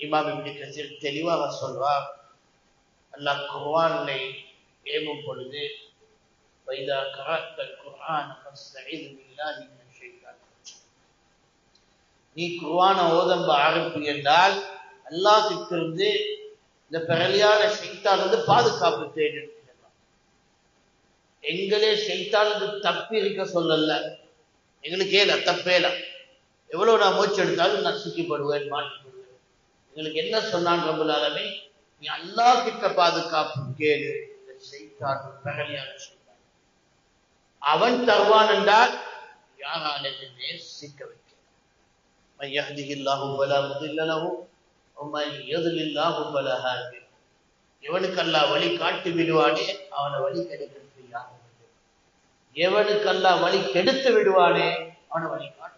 இமாம் இப்படி கசீர் தெளிவாக சொல்வார் அல்லாஹ் குர்வானை ஏவும் பொழுது வைதா கராத்தல் குர்ஆன் ஃபஸ்தஈது பில்லாஹி மினஷ் நீ குர்ஆனை ஓதம்ப ஆரம்பி என்றால் அல்லாஹ்விட்டிருந்து இந்த பிறலியான வந்து பாதுகாப்பு தேடு எங்களே ஷைத்தானிலிருந்து தப்பி இருக்க சொல்லல. எங்களுக்கு ஏல தப்பேல எவ்வளவு நான் மூச்சு எடுத்தாலும் நான் சிக்கிப்படுவேன் மாட்டிப்படுவேன் எங்களுக்கு என்ன சொன்னான் ரபுல் நீ அல்லா கிட்ட பாதுகாப்பு கேடு செய்தான் பகலியான செய்தான் அவன் தருவான் என்றால் யாராலே நேசிக்க வைக்கிறான் யஹ்திஹி அல்லாஹு ஃபலா முதில்ல லஹு வமன் யதுலில்லாஹு ஃபலா ஹாதி எவனுக்கு வழி காட்டி விடுவானே அவனை வழி கெடுக்கிறது யாரும் எவனுக்கு அல்லாஹ் வழி கெடுத்து விடுவானே அவனை வழி காட்டு